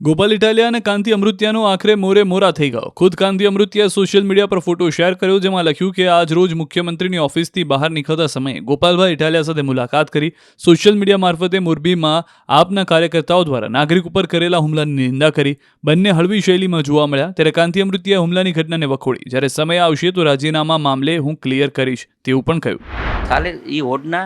ગોપાલ ઇટાલિયા અને કાંતિ અમૃત્યાનો આખરે મોરે મોરા થઈ ગયો. ખુદ કાંતિ અમૃત્યાએ સોશિયલ મીડિયા પર ફોટો શેર કર્યો, જેમાં લખ્યું કે આજ રોજ મુખ્યમંત્રીની ઓફિસથી બહાર નીકળતા સમયે ગોપાલભાઈ ઇટાલિયા સાથે મુલાકાત કરી. સોશિયલ મીડિયા મારફતે મોરબીમાં આપના કાર્યકર્તાઓ દ્વારા નાગરિક ઉપર કરેલા હુમલાની નિંદા કરી. બંને હળવી શૈલીમાં જોવા મળ્યા. ત્યારે કાંતિ અમૃત્યાએ હુમલાની ઘટનાને વખોડી. જ્યારે સમય આવશે તો રાજીનામા મામલે હું ક્લિયર કરીશ, તેવું પણ કહ્યું. કાલે એ હોડના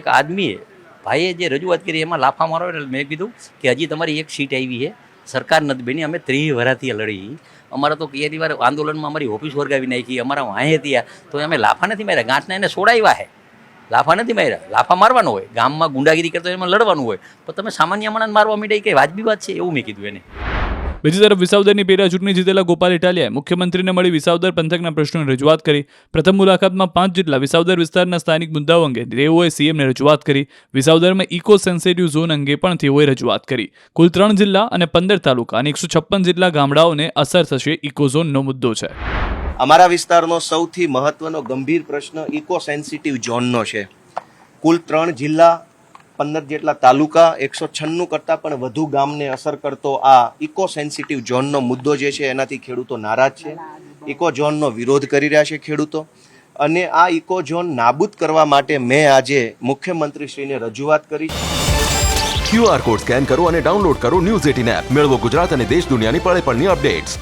એક આદમીએ, ભાઈએ જે રજૂઆત કરી, એમાં લાફા મારો એટલે મેં કીધું કે હજી તમારી એક સીટ આવી છે. સરકાર નથી બની, અમે ત્રીસ વરાથી લડી. અમારા તો કેટલી વાર આંદોલનમાં અમારી ઓફિસ વર્ગાવી નાખી, અમારા વાંહે ત્યાં તો અમે લાફા નથી માર્યા, ગાંઠના એને સોડાવ્યા હે. લાફા નથી માર્યા, લાફા મારવાનો હોય. ગામમાં ગુંડાગીરી કરતો એમાં લડવાનું હોય. પણ તમે સામાન્ય માણસ મારવા માંડ્યા કે વાજબી વાત છે? એવું મેં કીધું એને. બીજી તરફ વિસાવદરની પેટા ચૂંટણી જીતેલા ગોપાલ ઇટાલિયાએ મુખ્યમંત્રીને મળી વિસાવદર પંથકના પ્રશ્નોની રજૂઆત કરી. પ્રથમ મુલાકાતમાં પાંચ જેટલા વિસાવદર વિસ્તારના સ્થાનિક મુદ્દાઓ અંગે તેઓએ સીએમને રજૂઆત કરી. વિસાવદરમાં ઇકો સેન્સિટિવ ઝોન અંગે પણ તેઓએ રજૂઆત કરી. કુલ ત્રણ જિલ્લા અને પંદર તાલુકા અને એકસો છપ્પન જેટલા ગામડાઓને અસર થશે ઇકો ઝોનનો મુદ્દો છે. અમારા વિસ્તારનો સૌથી મહત્વનો ગંભીર પ્રશ્ન ઇકો સેન્સિટિવ ઝોનનો છે. કુલ ત્રણ જિલ્લા પંદર જેટલા તાલુકા, એકસો છન્નું કરતાં પણ વધુ ગામને અસર કરતો આ ઇકો સેન્સિટિવ ઝોનનો મુદ્દો જે છે, એનાથી ખેડૂતો નારાજ છે. ઇકો ઝોનનો વિરોધ કરી રહ્યા છે ખેડૂતો. અને આ ઇકો ઝોન નાબૂદ કરવા માટે મેં આજે મુખ્યમંત્રીશ્રીને રજૂઆત કરી ક્યુઆર કોડ સ્કેન કરો અને ડાઉનલોડ કરો ન્યૂઝ એટીન એપ મેળવો ગુજરાત અને દેશ દુનિયાની પળે પળની અપડેટ્સ